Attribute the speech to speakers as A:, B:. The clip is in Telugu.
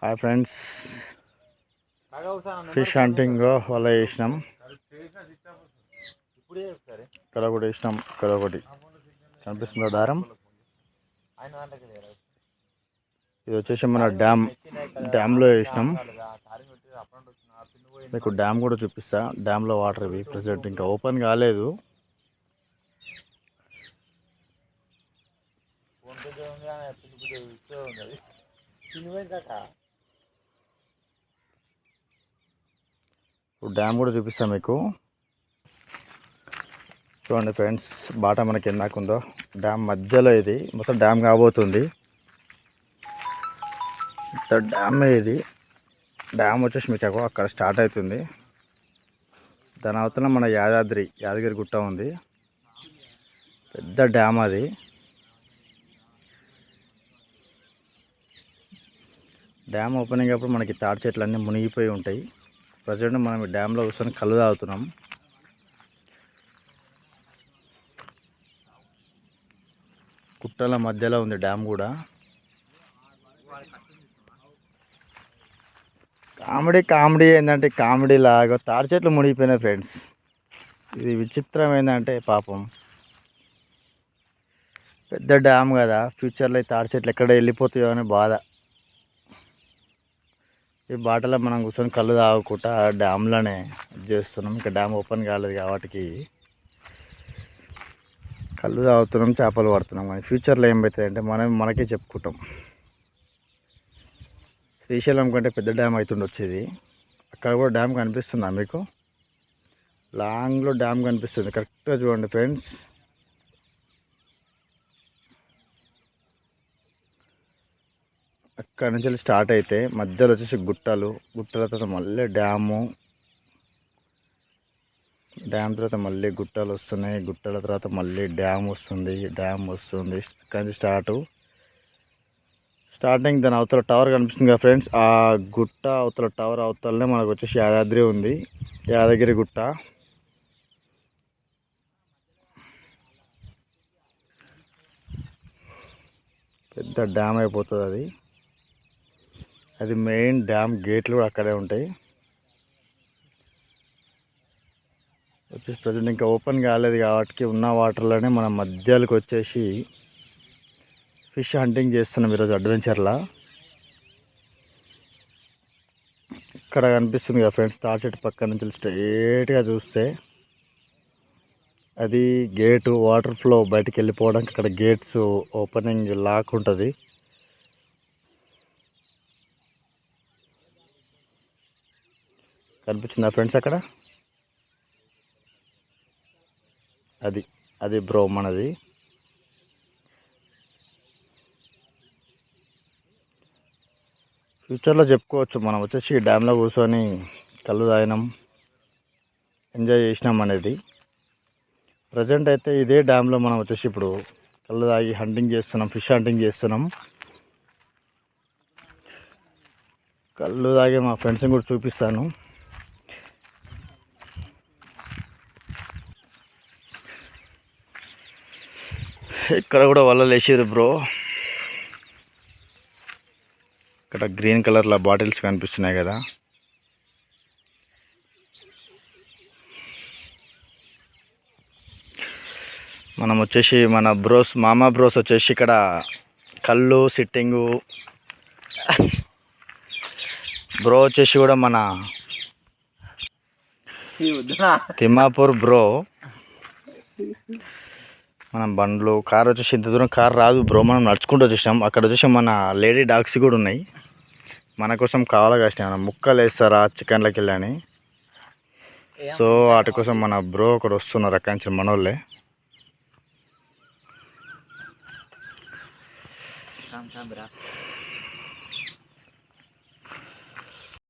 A: Hi friends. ఫిష్ హంటింగ్ వల్ల వేసినాం ఇక్కడ ఒకటి వేసినాం ఇక్కడ ఒకటి. కనిపిస్తుందా దారం? ఇది వచ్చేసి మన డ్యామ్ డ్యామ్లో వేసినాం. మీకు డ్యామ్ కూడా చూపిస్తా. డ్యామ్లో వాటర్ ఇవి ప్రజెంట్ ఇంకా ఓపెన్ కాలేదు. ఇప్పుడు డ్యామ్ కూడా చూపిస్తాను మీకు. చూడండి ఫ్రెండ్స్ బాట మనకి ఎందాక ఉందో. డ్యామ్ మధ్యలో ఇది. మొత్తం డ్యామ్ కాబోతుంది. డ్యామే డ్యామ్ ఇది. డ్యామ్ వచ్చేసి మీకు అక్కడ స్టార్ట్ అవుతుంది. దాని అవతల మన యాదాద్రి యాదగిరి గుట్ట ఉంది. పెద్ద డ్యామ్ అది. డ్యామ్ ఓపెనింగ్ అప్పుడు మనకి తాడి చెట్లు అన్నీ మునిగిపోయి ఉంటాయి. ప్రజెంట్ మనం ఈ డ్యామ్లో కూర్చొని కళ్ళు తాగుతున్నాం. కుట్టల మధ్యలో ఉంది డ్యామ్ కూడా. కామెడీ కామెడీ ఏంటంటే కామెడీ లాగా తాడి చెట్లు మునిగిపోయినాయి ఫ్రెండ్స్. ఇది విచిత్రం ఏంటంటే పాపం. పెద్ద డ్యామ్ కదా ఫ్యూచర్లో ఈ తాడి చెట్లు ఎక్కడ వెళ్ళిపోతాయో అని బాధ. ఈ బాటలో మనం కూర్చొని కళ్ళు తాగకుండా డ్యామ్లోనే ఇది చేస్తున్నాం. ఇంకా డ్యామ్ ఓపెన్ కాలేదు కాబట్టి కళ్ళు తాగుతున్నాం చేపలు పడుతున్నాం. కానీ ఫ్యూచర్లో ఏమవుతుంది అంటే మనం మనకే చెప్పుకుంటాం. శ్రీశైలం కంటే పెద్ద డ్యామ్ అవుతుండొచ్చేది అక్కడ కూడా డ్యామ్ కనిపిస్తుందా మీకు? లాంగ్లో డ్యామ్ కనిపిస్తుంది. కరెక్ట్గా చూడండి ఫ్రెండ్స్. అక్కడ నుంచి వెళ్ళి స్టార్ట్ అయితే మధ్యలో వచ్చేసి గుట్టలు గుట్టల తర్వాత మళ్ళీ డ్యాము. డ్యామ్ తర్వాత మళ్ళీ గుట్టలు వస్తున్నాయి గుట్టల తర్వాత మళ్ళీ డ్యామ్ వస్తుంది డ్యామ్ వస్తుంది. అక్కడి నుంచి స్టార్ట్. స్టార్టింగ్ దాని అవతల టవర్ కనిపిస్తుంది కదా ఫ్రెండ్స్. ఆ గుట్ట అవతల టవర్ అవతలనే మనకు వచ్చేసి యాదాద్రి ఉంది. యాదగిరి గుట్ట. పెద్ద డ్యామ్ అయిపోతుంది అది. అది మెయిన్ డ్యామ్ గేట్లు కూడా అక్కడే ఉంటాయి. వచ్చేసి ప్రజెంట్ ఇంకా ఓపెన్ కాలేదు కాబట్టి ఉన్న వాటర్లోనే మనం మధ్యలోకి వచ్చేసి ఫిష్ హంటింగ్ చేస్తున్నాం ఈరోజు అడ్వెంచర్లా. ఇక్కడ కనిపిస్తుంది కదా ఫ్రెండ్స్ తార్ చెట్టు పక్క నుంచి స్ట్రైట్గా చూస్తే అది గేటు వాటర్ ఫ్లో బయటకు వెళ్ళిపోవడానికి అక్కడ గేట్స్ ఓపెనింగ్ లాక్ ఉంటుంది. కనిపించిందా ఫ్రెండ్స్ అక్కడ? అది అది బ్రో మనది. ఫ్యూచర్లో చెప్పుకోవచ్చు మనం. వచ్చేసి డ్యామ్లో కూర్చొని కళ్ళు తాగినాం ఎంజాయ్ చేసినాం అనేది. ప్రజెంట్ అయితే ఇదే డ్యామ్లో మనం వచ్చేసి ఇప్పుడు కళ్ళు తాగి హంటింగ్ చేస్తున్నాం ఫిష్ హంటింగ్ చేస్తున్నాం. కళ్ళు తాగి మా ఫ్రెండ్స్ని కూడా చూపిస్తాను. ఇక్కడ కూడా వలలు వేసారు బ్రో. ఇక్కడ గ్రీన్ కలర్లో బాటిల్స్ కనిపిస్తున్నాయి కదా. మనం వచ్చేసి మన బ్రోస్ మామా బ్రోస్ వచ్చేసి ఇక్కడ కళ్ళు సిట్టింగు. బ్రో వచ్చేసి కూడా మన తిమ్మాపూర్ బ్రో. మనం బండ్లు కార్ వచ్చేసి ఇంత దూరం కార్ రాదు బ్రో మనం నడుచుకుంటూ వచ్చేసాం అక్కడ వచ్చేసి మన లేడీ డాగ్స్ కూడా ఉన్నాయి. మన కోసం కావాలా కాసినాయి మనం ముక్కలు వేస్తారా చికెన్లకి వెళ్ళని? సో వాటి కోసం మన బ్రో ఒకడు వస్తున్నారు అక్కడి నుంచి మనోళ్ళే.